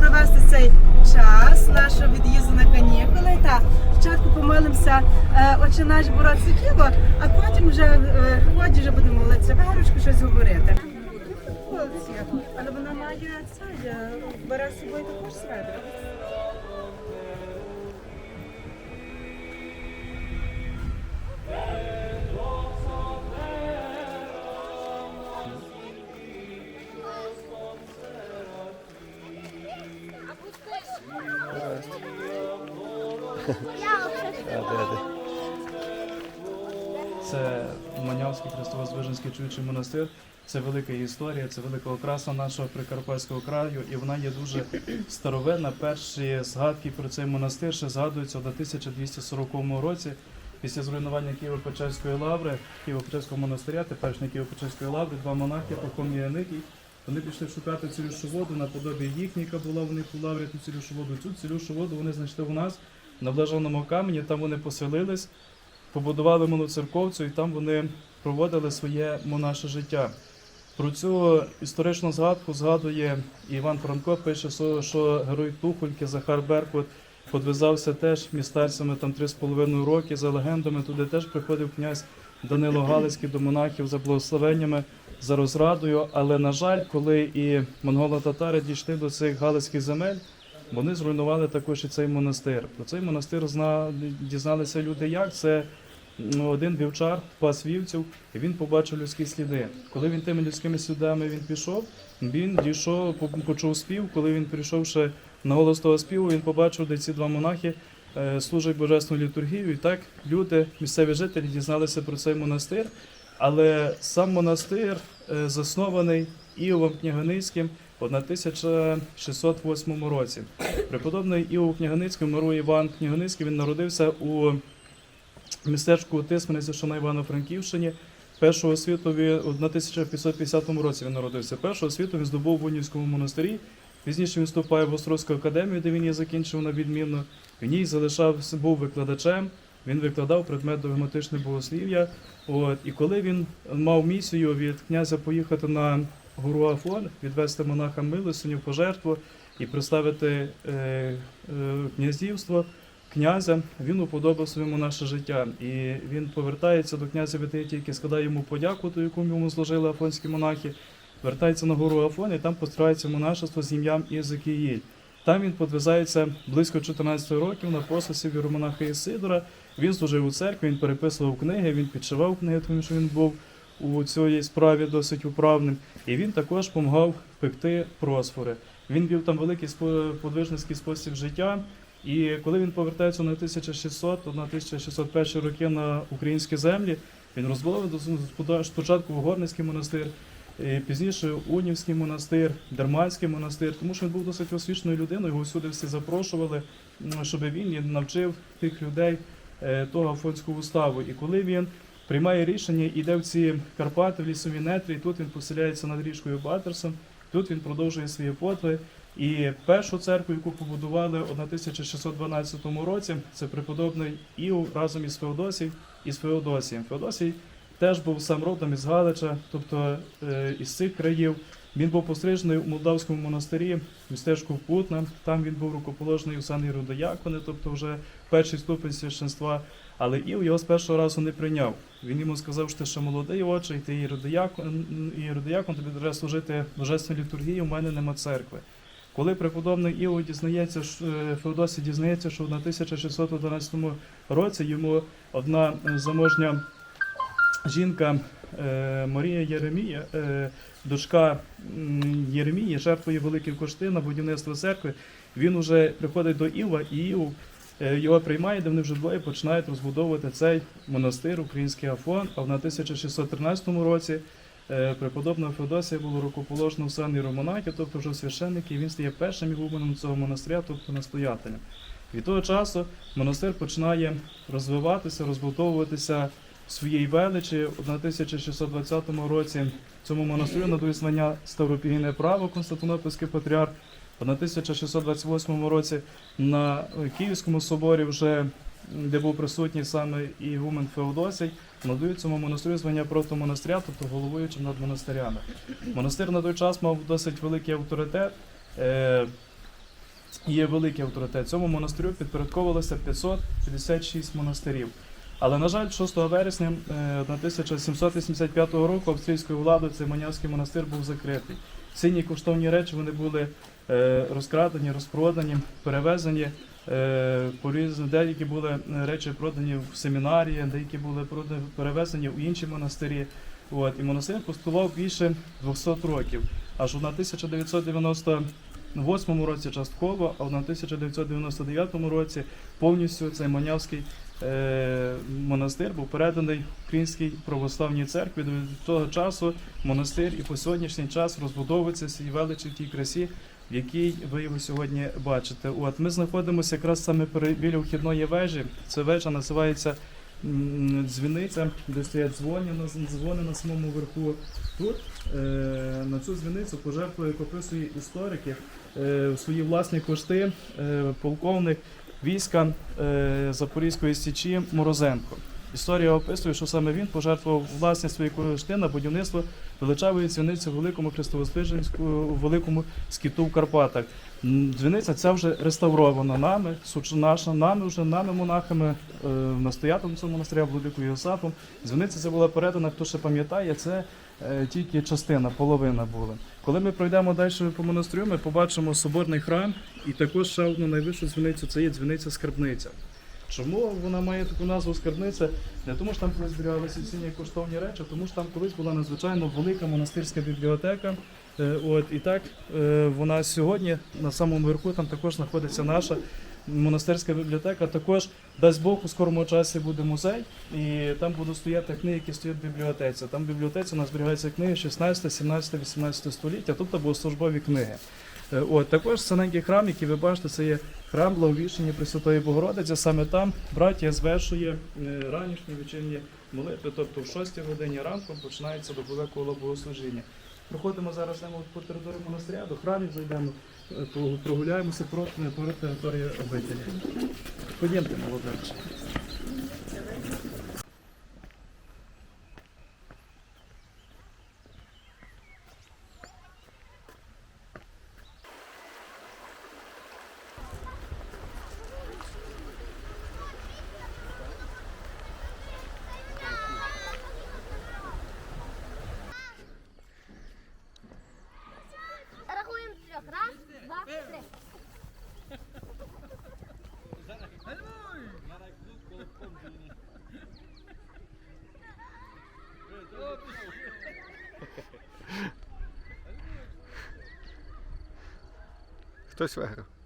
провести цей час нашого від'їзду на канікули. Та спочатку помолимося е, Отче наш бороться хлібо, а потім вже е, ході вже будемо молитися вегорочку, щось говорити. Але вона має це, е, бере з собою також сведра. Це Манявський Христово-Звиженський чоловічий монастир. Це велика історія, це велика окраса нашого Прикарпатського краю, і вона є дуже старовинна. Перші згадки про цей монастир ще згадуються в 1240 році. Після зруйнування Києво-Печерської лаври, Києво-Печерського монастиря, теперішньої Києво-Печерської лаври, два монахи, Пахом і Яникій, вони пішли шукати цілющу воду наподобі їхній, яка була в них у лаврі, ту цілющу воду. Цю цілющу воду вони знайшли у нас на блаженному камені, там вони поселились побудували моноцерковцю, і там вони проводили своє монаше життя. Про цю історичну згадку згадує Іван Франко, пише, що- герой Тухольки Захар Беркут подвизався теж містарцями там 3,5 роки. За легендами туди теж приходив князь Данило Галицький до монахів за благословеннями, за розрадою. Але, на жаль, коли і монголо-татари дійшли до цих галицьких земель, вони зруйнували також і цей монастир. Про цей монастир зна... дізналися люди як. Це ну, один вівчар пас вівців, і він побачив людські сліди. Коли він тими людськими слідами він пішов, він дійшов, почув спів. Коли він прийшов ще на голос того співу, він побачив, де ці два монахи е, служать божественну літургію. І так люди, місцеві жителі, дізналися про цей монастир. Але сам монастир е, заснований Іовом Княганицьким в 1608 році. Преподобний Іов Княганицький, Миру Іван Княганицький, він народився у містечку Тисмениця, що на Івано-Франківщині. Першого світу він у 1550 році він народився. Першого світу він здобув в Унівському монастирі. Пізніше він вступає в Острозьку академію, де він її закінчив на відмінно. В ній залишався, був викладачем. Він викладав предмет догматичне богослів'я. От і коли він мав місію від князя поїхати на гору Афон, відвести монаха милосиню в пожертву і представити е, е, князівство князя, він уподобав своєму наше життя. І він повертається до князя Вітиті, який складає йому подяку, ту, яку йому зложили афонські монахи, вертається на гору Афон і там пострається монашество з ім'ям Ізекіїль. Там він подвизається близько 14 років на пососі віромонаха Ісидора. Він служив у церкві, він переписував книги, він підшивав книги, тому що він був у цій справі досить управним. І він також допомагав пекти просфори. Він вів там великий подвижницький спосіб життя. І коли він повертається на 1600 на 1601 роки на українські землі, він розбудовував спочатку Горницький монастир, е, пізніше Унівський монастир, Дерманський монастир, тому що він був досить освіченою людиною, його всюди всі запрошували, щоб він навчив тих людей е, того афонського уставу. І коли він приймає рішення, іде в ці Карпати, в лісові нетрі, тут він поселяється над річкою Батерсом, тут він продовжує свої подвиги. І першу церкву, яку побудували у 1612 році, це преподобний Іов разом із Феодосій із Феодосієм. Феодосій теж був сам родом із Галича, тобто е, із цих країв. Він був пострижений у Молдавському монастирі, містечку Путна. Там він був рукоположений у сані Рудоякони, тобто вже перший ступень священства. Але Іов його з першого разу не прийняв. Він йому сказав, що ти ще молодий отче, і ти єродиякон, єродиякон, тобі треба служити божественній літургії, у мене нема церкви. Коли преподобний Іо дізнається, е, Феодосій дізнається, що на 1611 році йому одна е, заможня жінка е, Марія Єремія, дочка Єремії, жертвує великі кошти на будівництво церкви. Він уже приходить до Іва, і Іов його приймає, де вони вже двоє починають розбудовувати цей монастир, український Афон. А в 1613 році е, преподобного Феодосія було рукоположено в сані Романаті, тобто вже священники, і він стає першим ігуменом цього монастиря, тобто настоятелем. Від того часу монастир починає розвиватися, розбудовуватися в своїй величі. У 1620 році цьому монастирю надають звання Ставропігійне право Константинопольський патріарх. На 1628 році на Київському соборі, вже де був присутній саме ігумен Феодосій, надають цьому монастирю звання протомонастиря, тобто головуючим над монастирями. Монастир на той час мав досить великий авторитет. Е, є великий авторитет. Цьому монастирю підпорядковувалося 556 монастирів. Але, на жаль, 6 вересня е, 1785 року австрійською владою цей Манявський монастир був закритий. Цінні коштовні речі вони були е, розкрадені, розпродані, перевезені. е, по різні- Деякі були е, речі продані в семінарії, деякі були продані, перевезені в інші монастирі. От, і монастир постував більше 200 років. Аж на 1998 році частково, а на 1999 році повністю цей Манявський монастир був переданий Українській православній церкві. До того часу монастир і по сьогоднішній час розбудовується в величі в тій красі, в якій ви його сьогодні бачите. От ми знаходимося якраз саме біля вхідної вежі. Ця вежа називається дзвіниця, де стоять дзвони дзвони на самому верху. Тут е, на цю дзвіницю пожертвує, як описують історики, е, свої власні кошти е, полковник війська е, Запорізької січі Морозенко. Історія описує, що саме він пожертвував власні свої кошти на будівництво величавої дзвіниці в великому Христовоспиженську, великому скіту в Карпатах. Дзвіниця ця вже реставрована нами, наша, нами вже нами монахами, е, настоятелем цього монастиря, владикою Йосапом. Дзвіниця ця була передана, хто ще пам'ятає, це е, тільки частина, половина була. Коли ми пройдемо далі по монастирю, ми побачимо соборний храм і також ще одну найвищу дзвіницю це є дзвіниця скарбниця. Чому вона має таку назву скарбниця? Не тому, що там колись зберігалися цінні коштовні речі, тому що там колись була надзвичайно велика монастирська бібліотека. Е, От і так е, вона сьогодні на самому верху там також знаходиться наша монастирська бібліотека. Також дасть Бог у скорому часі буде музей, і там будуть стояти книги, які стоять в бібліотеці. Там в бібліотеці у нас зберігаються книги 16, 17, 18 століття, тобто богослужбові книги. Е, От також синенький храм, який ви бачите, це є храм Благовіщення Пресвятої Богородиці. Саме там братія звершує е, ранішні вечірні молитви, тобто в 6 годині ранку починається добове коло богослужіння. Проходимо зараз по території монастиря, до храмів зайдемо, е, прогуляємося проти, території обителі. Ходімте, молодечі. Estou esperando.